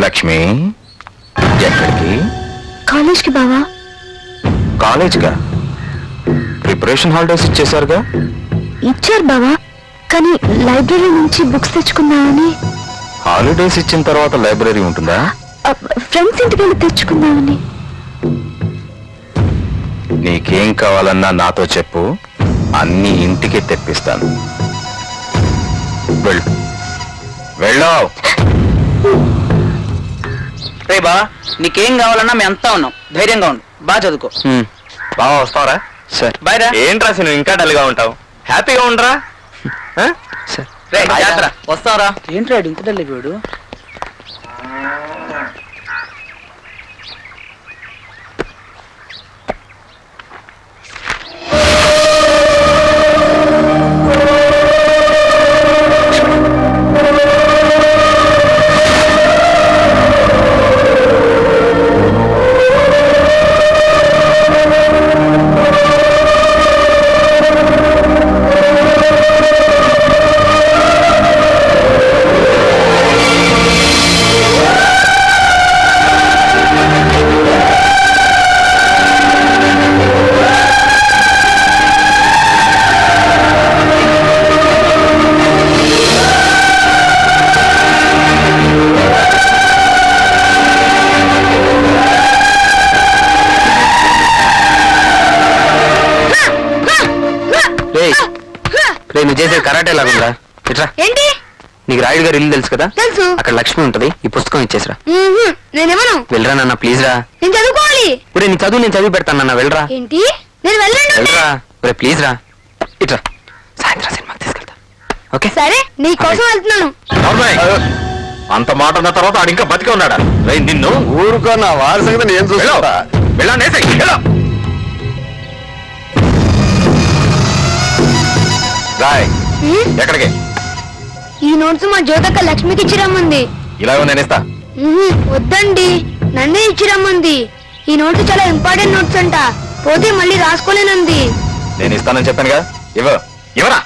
లక్ష్మి ఎక్కడికి? కాలేజ్కి బావా. కాలేజ్గా? ప్రిపరేషన్ హాలిడేస్ ఇచ్చేశారుగా? ఇచ్చారు బావా కానీ లైబ్రరీ నుంచి బుక్స్ తెచ్చుకుందామని హాలిడేస్ ఇచ్చిన తర్వాత లైబ్రరీ ఉంటుందా? ఫ్రెండ్స్ ఇంటికి వెళ్ళి తెచ్చుకుందామని నీకేం కావాలన్నా నాతో చెప్పు అన్ని ఇంటికి తెప్పిస్తాను. వెళ్ళు. వెళ్ళావు. రే బా నీకేం కావాలన్నా మేము అంతా ఉన్నాం. ధైర్యంగా ఉండు. బాగా చదువుకో. బాగా వస్తావరా? సరే. బాయ్ రా ఏంట్రా నువ్వు ఇంకా డల్గా ఉంటావు? హ్యాపీగా ఉండరా? సరే. రే జాగ్రత్త. వస్తావరా? ఏంట్రా ఇంత డల్ అయిపోయాడు చేసేది కరాటే లాగుందా ఇట్రా. ఏంటి? నీకు రాయుడు గారు ఇల్లు తెలుసు కదా? తెలుసు. అక్కడ లక్ష్మి ఉంటది. ఈ పుస్తకం ఇచ్చేసిరా. నేనేమను వెళ్ళరా నాన్న ప్లీజ్ రా నేను చదువుకోవాలి. ఇప్పుడు నీ చదువు నేను చదివి పెడతాను నాన్న వెళ్ళరా. ఏంటి? నేను వెళ్ళండి. వెళ్ళరా. రే ప్లీజ్ రా ఇట్రా. సాయంత్రం సినిమాకి తీసుకెళ్తా. ఓకే? సరే నీ కోసం వెళ్తున్నాను. అంత మాట అన్న తర్వాత ఆడు ఇంకా బతికే ఉన్నాడా? నిన్ను. ఊరుకో నా వారి సంగతి నేను చూస్తా. వెళ్ళండి రాయ్? ఎక్కడికి? ఈ నోట్స్ మా జ్యోతక్క లక్ష్మికి ఇచ్చి రమ్మంది ఇలా నేను ఇస్తా. వద్దండి. నన్నే ఇచ్చి రమ్మంది ఈ నోట్స్ చాలా ఇంపార్టెంట్ నోట్స్ అంట. పోతే మళ్ళీ రాసుకోలేనంది. నేను ఇస్తానని చెప్పానుగా. ఇవ్వ. ఇవ్వరా.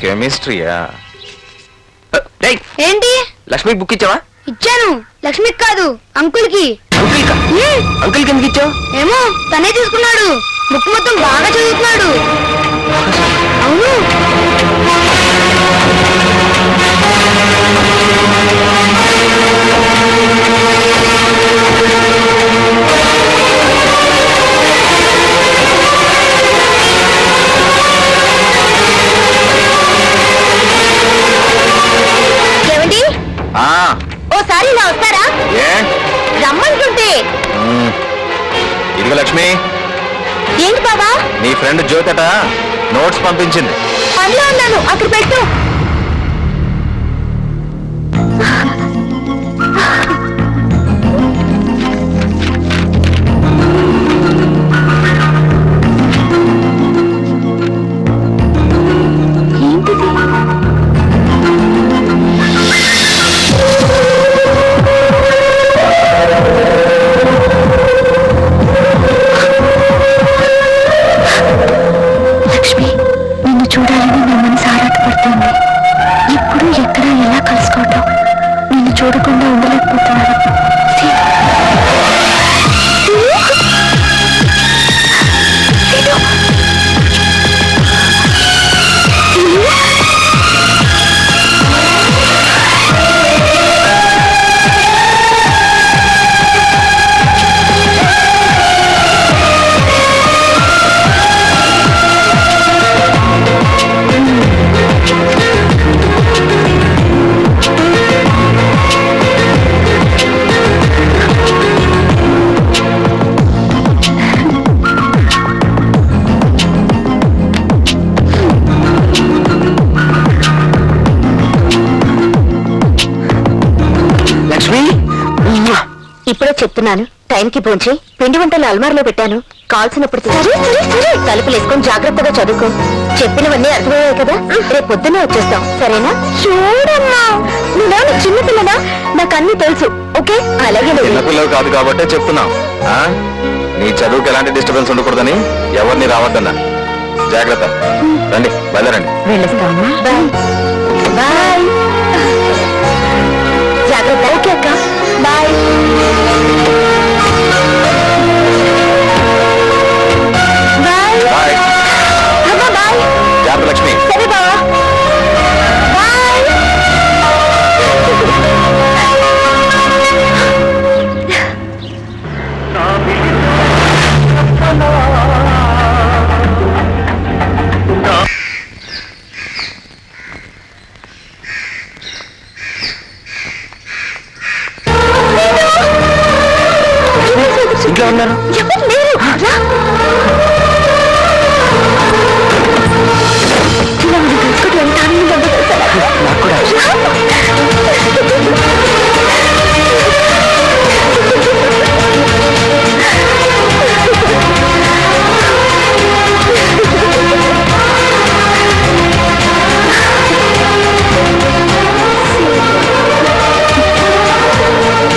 కెమిస్ట్రీయా? ఏంటి? లక్ష్మికి బుక్ ఇచ్చావా? ఇచ్చాను. లక్ష్మికి కాదు అంకుల్కి. అంకుల్ కా హ్మ్, అంకుల్కి ఎందుకు ఇచ్చావు? ఏమో తనే తీసుకున్నాడు. బుక్ మొత్తం బాగా చదువుతున్నాడు. అవును. లక్ష్మి. ఏంటి బాబా? నీ ఫ్రెండ్ జ్యోతట నోట్స్ పంపించింది. పనిలో ఉన్నాను. అక్కడ పెట్టు. చెప్తున్నాను టైంకి పోంచి పిండి వంటలు అల్మార్లో పెట్టాను. కాల్సినప్పుడు సరే సరే సరే. తలుపులు వేసుకొని జాగ్రత్తగా చదువుకో. చెప్పినవన్నీ అర్థమయ్యాయి కదా? రేపు పొద్దున్నే వచ్చేస్తాం. సరేనా? చూడమ్మా. నువ్వు చిన్న పిల్లనా? నాకు అన్ని తెలుసు. ఓకే? అలాగే. చిన్నపిల్లలు కాదు కాబట్టే చెప్తున్నాం. ఆ? నీ చదువుకి ఎలాంటి డిస్టర్బెన్స్ ఉండకూడదని ఎవరిని రావద్దన్నా. జాగ్రత్త. రండి బయలుదేరండి. వెళ్ళొస్తామా బాయ్. బాయ్. జాగ్రత్త. ఓకే అక్క. బాయ్.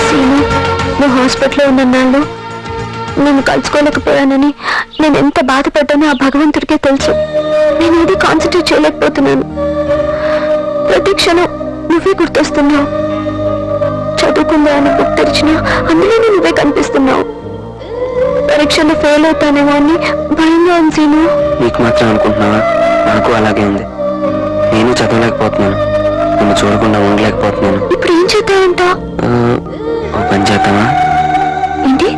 సీను నువ్వు హాస్పిటల్లో ఉన్న నాళ్ళు నేను ఎంత బాధపడ్డానో ఆ భగవంతుడికే తెలుసు. నేను ఏది కాన్సన్ట్రేట్ చేయలేకపోతున్నాను. ప్రతి క్షణం నువ్వే గుర్తొస్తున్నావు. చదువుకుందా అని బుక్ తెరిచినా అందులోనే నువ్వే కనిపిస్తున్నావు. పరీక్షలో ఫెయిల్ అవుతానేమో అని భయంగా ఉంది నీకు మాత్రం అనుకుంటున్నావా? నాకు అలాగే ఉంది. నేను చదవలేకపోతున్నాను. నిన్ను చూడకుండా ఉండలేకపోతున్నాను. ఇప్పుడు ఏం చేద్దామంట ఓ పని చేద్దామా? ఏంటి?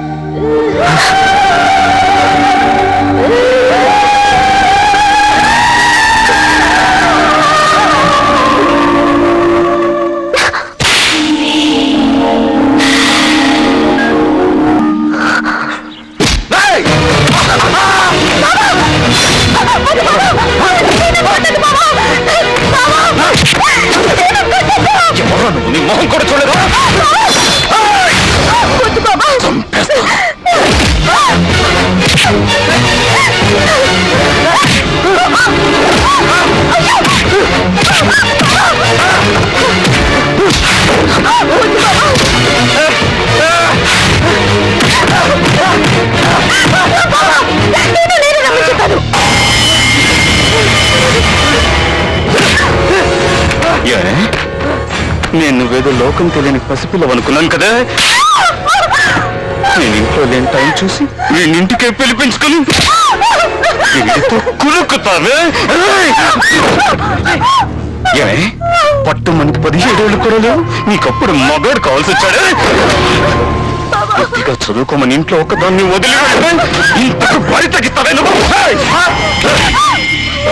నేను నువ్వేదో లోకం తెలియని పసిపిల్లవు అనుకున్నాను కదా. నేను ఇంట్లో లేని టైం చూసి నేను ఇంటికే పిలిపించుకుని వీడితో ఏమే పట్టు మనకి పదిహేడేళ్ళు కూడా లేవు. నీకప్పుడు మగాడు కావాల్సి వచ్చాడే. చదువుకోమని ఇంట్లో ఒకదాన్ని వదిలి ఇంతకు బరి తగ్గిస్తావే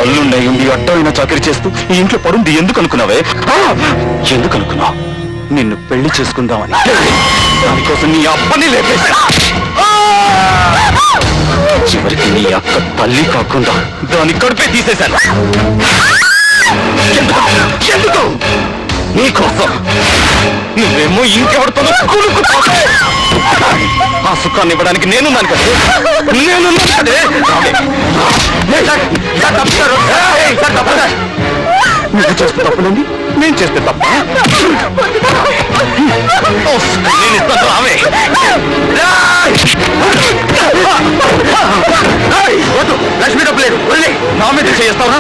నువ్వు నీ అడ్డమైన చాకరీ చేస్తూ ఈ ఇంట్లో పడుంది. ఎందుకు అనుకున్నావే? ఎందుకు అనుకున్నావు? నిన్ను పెళ్ళి చేసుకుందామని. దానికోసం నీ అప్పని లేపేశా. చివరికి నీ అక్క తల్లి కాకుండా దాని కడుపే తీసేశాను. ఎందుకు? నీకోసం నువ్వేమో ఇంకెవరితో కులుకుతావు ఆ సుఖాన్ని ఇవ్వడానికి నేను నాను కదా. నేను నువ్వు చేస్తే తప్పులండి నేను చేస్తే తప్ప? నేను ఇస్తాను ఆమె వద్దు లక్ష్మి డబ్బు లేదు. వదిలే. నా మీద చేస్తావునా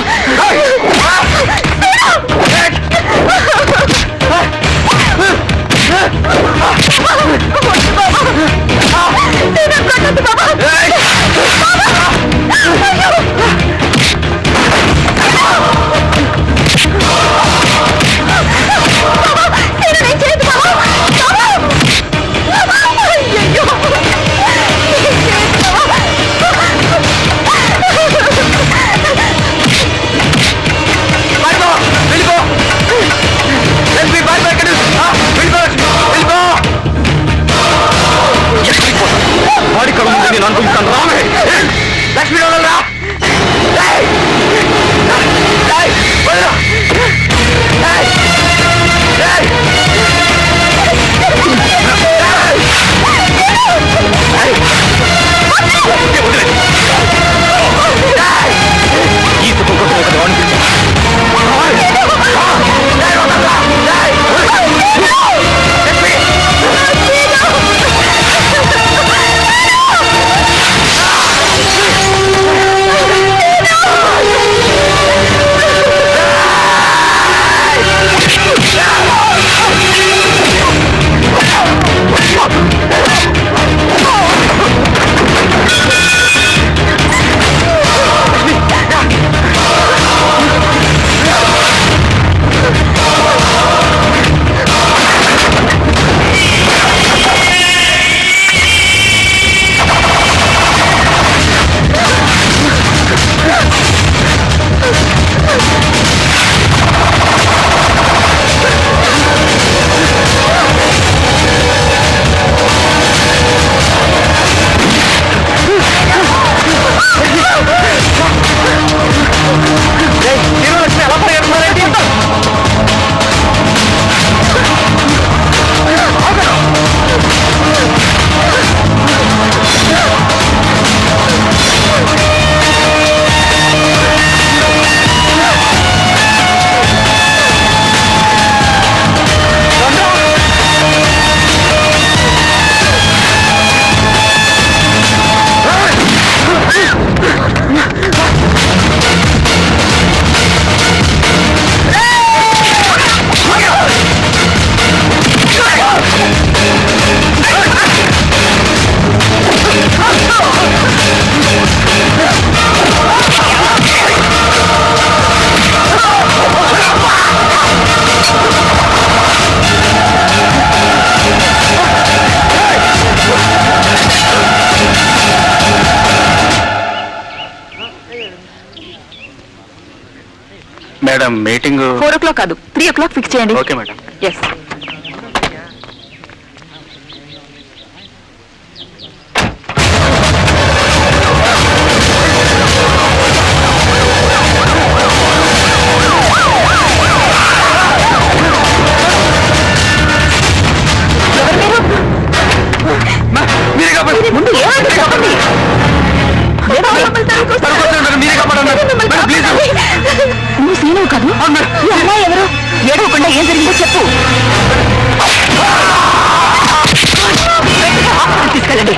madam meeting four o'clock కాదు త్రీ ఓ క్లాక్ ఫిక్స్ చేయండి. Okay madam. ఎస్ చేసింది సీను కాదు? ఈ అమ్మాయి ఎవరు? ఏడవకుండా ఏం జరిగిందో చెప్పు. తీసుకెళ్ళండి.